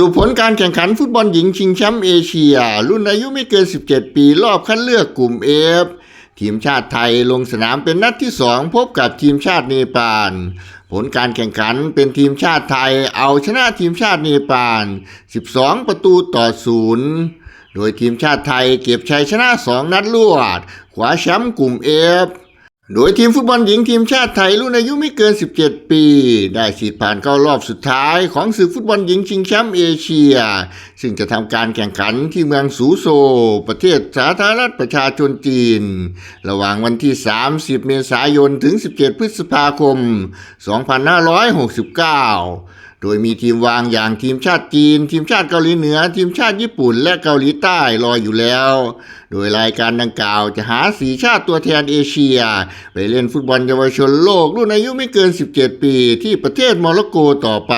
รุปผลการแข่งขันฟุตบอลหญิงชิงแชมป์เอเชีย รุ่นอายุไม่เกิน 17 ปีรอบคัดเลือกกลุ่มเอฟทีมชาติไทยลงสนามเป็นนัดที่ 2 พบกับทีมชาติเนปาล ผลการแข่งขันเป็นทีมชาติไทยเอาชนะทีมชาติเนปาล 12 ประตูต่อศูนย์โดยทีมชาติไทยเก็บชัยชนะ 2 นัดรวดคว้าแชมป์กลุ่มเอฟ โดยทีมฟุตบอลหญิงทีมชาติไทยรุ่นอายุไม่เกิน 17 ปี ได้สิทธิ์ผ่านเข้ารอบสุดท้ายของศึกฟุตบอลหญิงชิงแชมป์เอเชีย ซึ่งจะทำการแข่งขันที่เมืองสูโซ ประเทศสาธารณรัฐประชาชนจีน ระหว่างวันที่ 30 เมษายนถึง 17 พฤษภาคม 2569 โดยมีทีมวางอย่างทีมชาติจีน ทีมชาติเกาหลีเหนือ ทีมชาติญี่ปุ่น และเกาหลีใต้รออยู่แล้ว โดยรายการดังกล่าวจะหาสีชาติตัวแทนเอเชีย ไปเล่นฟุตบอลเยาวชนโลกรุ่นอายุไม่เกิน 17 ปี ที่ประเทศโมร็อกโกต่อไป